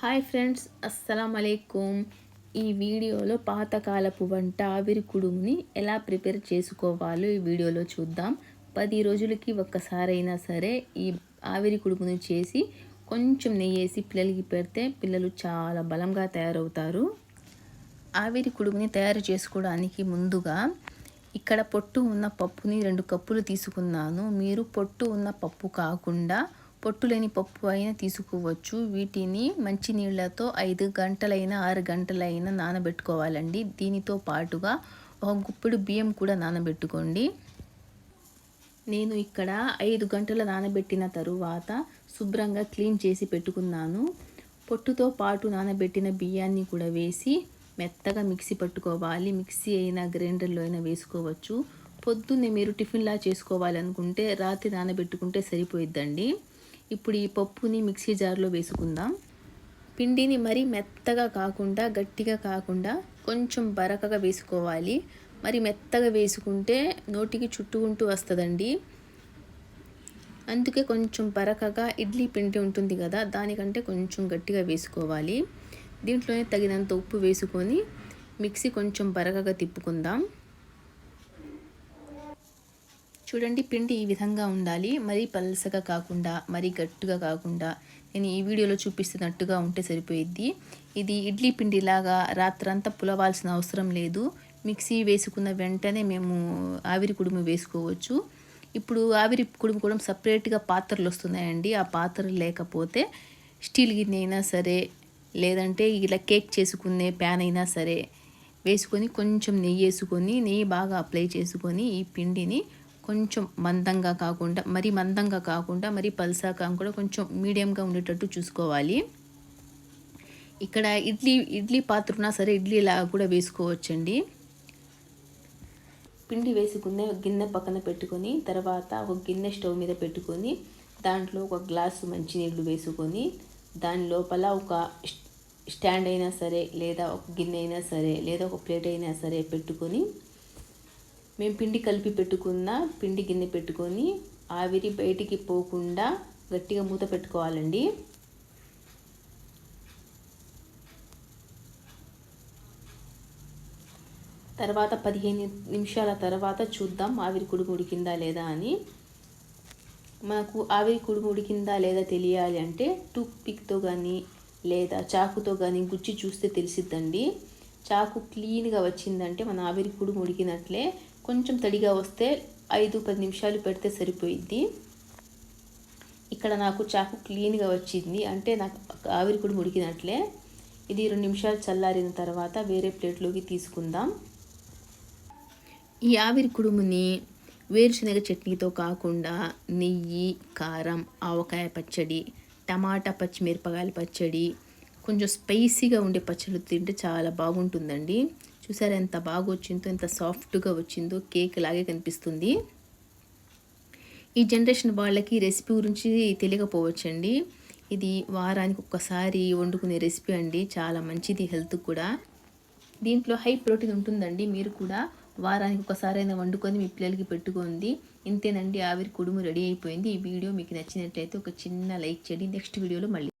Hi friends అస్సలం అలైకుం ఈ వీడియోలో పాతకాలపు వంట ఆవిరి కుడుముని ఎలా ప్రిపేర్ చేసుకోవాలో ఈ వీడియోలో చూద్దాం. పది రోజులకి ఒక్కసారైనా సరే ఈ ఆవిరి కుడుముని చేసి కొంచెం నెయ్యి వేసి పిల్లలకి పెడితే పిల్లలు చాలా బలంగా తయారవుతారు. ఆవిరి కుడుముని తయారు చేసుకోవడానికి ముందుగా ఇక్కడ పొట్టు ఉన్న పప్పుని రెండు కప్పులు తీసుకున్నాను. మీరు పొట్టు ఉన్న పప్పు కాకుండా పొట్టు లేని పప్పు అయినా తీసుకోవచ్చు. వీటిని మంచి నీళ్ళతో ఐదు గంటలైనా ఆరు గంటలైనా నానబెట్టుకోవాలండి. దీనితో పాటుగా ఒక గుప్పెడు బియ్యం కూడా నానబెట్టుకోండి. నేను ఇక్కడ ఐదు గంటల నానబెట్టిన తరువాత శుభ్రంగా క్లీన్ చేసి పెట్టుకున్నాను. పొట్టుతో పాటు నానబెట్టిన బియ్యాన్ని కూడా వేసి మెత్తగా మిక్సీ పట్టుకోవాలి. మిక్సీ అయినా గ్రైండర్లో అయినా వేసుకోవచ్చు. పొద్దున్నే మీరు టిఫిన్లా చేసుకోవాలనుకుంటే రాత్రి నానబెట్టుకుంటే సరిపోయిద్దండి. ఇప్పుడు ఈ పప్పుని మిక్సీ జార్లో వేసుకుందాం. పిండిని మరీ మెత్తగా కాకుండా గట్టిగా కాకుండా కొంచెం బరకగా వేసుకోవాలి. మరి మెత్తగా వేసుకుంటే నోటికి చుట్టుకుంటూ వస్తుందండి. అందుకే కొంచెం బరకగా ఇడ్లీ పిండి ఉంటుంది కదా దానికంటే కొంచెం గట్టిగా వేసుకోవాలి. దీంట్లోనే తగినంత ఉప్పు వేసుకొని మిక్సీ కొంచెం బరకగా తిప్పుకుందాం. చూడండి పిండి ఈ విధంగా ఉండాలి. మరీ పలసగా కాకుండా మరీ గట్టిగా కాకుండా. నేను ఈ వీడియోలో చూపిస్తున్నట్టుగా ఉంటే సరిపోయిద్ది. ఇది ఇడ్లీ పిండిలాగా రాత్రంతా పులవాల్సిన అవసరం లేదు. మిక్సీ వేసుకున్న వెంటనే మేము ఆవిరి కుడుము వేసుకోవచ్చు. ఇప్పుడు ఆవిరి కుడుము కూడా సపరేట్గా పాత్రలు వస్తున్నాయండి. ఆ పాత్రలు లేకపోతే స్టీల్ గిన్నె అయినా సరే లేదంటే ఇలా కేక్ చేసుకునే ప్యాన్ అయినా సరే వేసుకొని కొంచెం నెయ్యి వేసుకొని నెయ్యి బాగా అప్లై చేసుకొని ఈ పిండిని కొంచెం మందంగా కాకుండా మరి మందంగా కాకుండా మరి పల్సా కాకుండా కొంచెం మీడియంగా ఉండేటట్టు చూసుకోవాలి. ఇక్కడ ఇడ్లీ ఇడ్లీ పాత్ర ఉన్నా సరే ఇడ్లీ లాగా కూడా వేసుకోవచ్చండి. పిండి వేసుకునే గిన్నె పక్కన పెట్టుకొని తర్వాత ఒక గిన్నె స్టవ్ మీద పెట్టుకొని దాంట్లో ఒక గ్లాసు మంచినీళ్ళు వేసుకొని దాని లోపల ఒక స్టాండ్ అయినా సరే లేదా ఒక గిన్నె అయినా సరే లేదా ఒక ప్లేట్ అయినా సరే పెట్టుకొని మేము పిండి కలిపి పెట్టుకున్న పిండి గిన్నె పెట్టుకొని ఆవిరి బయటికి పోకుండా గట్టిగా మూత పెట్టుకోవాలండి. తర్వాత పదిహేను నిమిషాల తర్వాత చూద్దాం ఆవిరి కుడుము ఉడికిందా లేదా అని. మనకు ఆవిరి కుడుము ఉడికిందా లేదా తెలియాలి అంటే టూత్ పిక్తో కానీ లేదా చాకుతో కానీ గుచ్చి చూస్తే తెలిసిద్దండి. చాకు క్లీన్గా వచ్చిందంటే మన ఆవిరి కుడుము ఉడికినట్లే కొంచెం తడిగా వస్తే ఐదు పది నిమిషాలు పెడితే సరిపోయిద్ది. ఇక్కడ నాకు చాకు క్లీన్గా వచ్చింది. అంటే నాకు ఆవిరి కూడా ఉడికినట్లే ఇది రెండు నిమిషాలు చల్లారిన తర్వాత వేరే ప్లేట్లోకి తీసుకుందాం. ఈ ఆవిరి కుడుముని వేరుశనగ చట్నీతో కాకుండా నెయ్యి కారం ఆవకాయ పచ్చడి టమాటా పచ్చిమిరపకాయల పచ్చడి కొంచెం స్పైసీగా ఉండే పచ్చళ్ళు తింటే చాలా బాగుంటుందండి. చూసారా ఎంత బాగా వచ్చిందో ఎంత సాఫ్ట్గా వచ్చిందో కేక్ లాగే కనిపిస్తుంది. ఈ జనరేషన్ వాళ్ళకి రెసిపీ గురించి తెలియకపోవచ్చండి. ఇది వారానికి ఒక్కసారి వండుకునే రెసిపీ అండి. చాలా మంచిది హెల్త్ కూడా. దీంట్లో హై ప్రోటీన్ ఉంటుందండి. మీరు కూడా వారానికి ఒకసారి అయినా వండుకొని మీ పిల్లలకి పెట్టుకోండి. ఇంతేనండి ఆవిరి కుడుము రెడీ అయిపోయింది. ఈ వీడియో మీకు నచ్చినట్లయితే ఒక చిన్న లైక్ చేయండి. నెక్స్ట్ వీడియోలో మళ్ళీ